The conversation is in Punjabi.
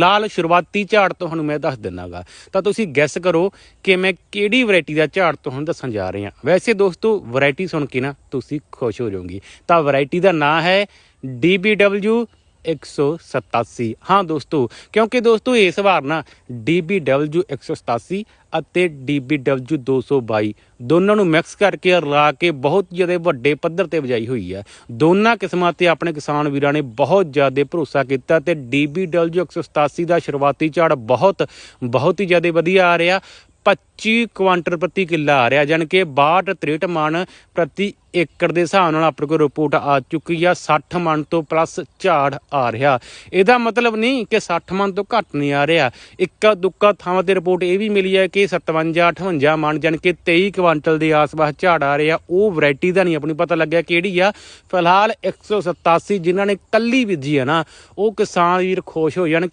ਲਾਲ ਸ਼ੁਰੂਆਤੀ ਝਾੜ ਤੁਹਾਨੂੰ ਮੈਂ ਦੱਸ ਦਿੰਨਾਗਾ। ਤਾਂ ਤੁਸੀਂ ਗੈਸ ਕਰੋ ਕਿ ਮੈਂ ਕਿਹੜੀ ਵੈਰਾਈਟੀ ਦਾ ਝਾੜ ਤੁਹਾਨੂੰ ਦੱਸਣ ਜਾ ਰਿਹਾ। ਵੈਸੇ ਦੋਸਤੋ ਵੈਰਾਈਟੀ ਸੁਣ ਕੇ ਨਾ ਤੁਸੀਂ ਖੁਸ਼ ਹੋ ਜਾਓਗੇ। ਤਾਂ ਵੈਰਾਈਟੀ ਦਾ ਨਾਂ ਹੈ DBW 187 ਹਾਂ ਦੋਸਤੋ, ਕਿਉਂਕਿ ਦੋਸਤੋ ਇਸ ਵਾਰ ਨਾ DBW 187 ਅਤੇ DBW 222 ਦੋਨਾਂ ਨੂੰ ਮਿਕਸ ਕਰਕੇ ਰਲਾ ਕੇ ਬਹੁਤ ਜ਼ਿਆਦਾ ਵੱਡੇ ਪੱਧਰ ਤੇ ਵਜਾਈ ਹੋਈ ਹੈ। ਦੋਨਾਂ ਕਿਸਮਾਂ ਤੇ ਆਪਣੇ ਕਿਸਾਨ ਵੀਰਾਂ ਨੇ ਬਹੁਤ ਜ਼ਿਆਦਾ ਭਰੋਸਾ ਕੀਤਾ ਤੇ DBW 187 ਦਾ ਸ਼ੁਰੂਆਤੀ ਝਾੜ ਬਹੁਤ ਬਹੁਤ ਹੀ ਜ਼ਿਆਦਾ ਵਧੀਆ ਆ ਰਿਹਾ। 25 ਕੁਆਂਟਲ ਪ੍ਰਤੀ ਕਿੱਲਾ ਆ ਰਿਹਾ, ਜਾਣੀ ਕਿ 62 63 ਮਣ ਪ੍ਰਤੀ ਏਕੜ ਦੇ ਹਿਸਾਬ ਨਾਲ ਆਪਣੇ ਕੋਲ ਰਿਪੋਰਟ ਆ ਚੁੱਕੀ ਆ 60 ਮਣ ਤੋਂ ਪਲੱਸ ਝਾੜ ਆ ਰਿਹਾ। ਇਹਦਾ ਮਤਲਬ ਨਹੀਂ ਕਿ 60 ਮਣ ਤੋਂ ਘੱਟ ਨਹੀਂ ਆ ਰਿਹਾ। ਇੱਕਾ ਦੁੱਕਾ ਥਾਵਾਂ ਤੇ ਰਿਪੋਰਟ ਇਹ ਵੀ ਮਿਲੀ ਹੈ ਕਿ 57 58 ਮਣ, ਜਾਣੀ ਕਿ 23 ਕੁਆਂਟਲ ਦੇ ਆਸ-ਪਾਸ ਝਾੜ ਆ ਰਿਹਾ। ਉਹ ਵੈਰਾਈਟੀ ਦਾ ਨਹੀਂ ਆਪਣੀ ਪਤਾ ਲੱਗਿਆ ਕਿਹੜੀ ਆ। ਫਿਲਹਾਲ 187 ਜਿਨ੍ਹਾਂ ਨੇ ਕੱਲੀ ਬੀਜੀ ਆ ਨਾ, ਉਹ ਕਿਸਾਨ ਵੀਰ ਖੁਸ਼ ਹੋ ਜਾਣ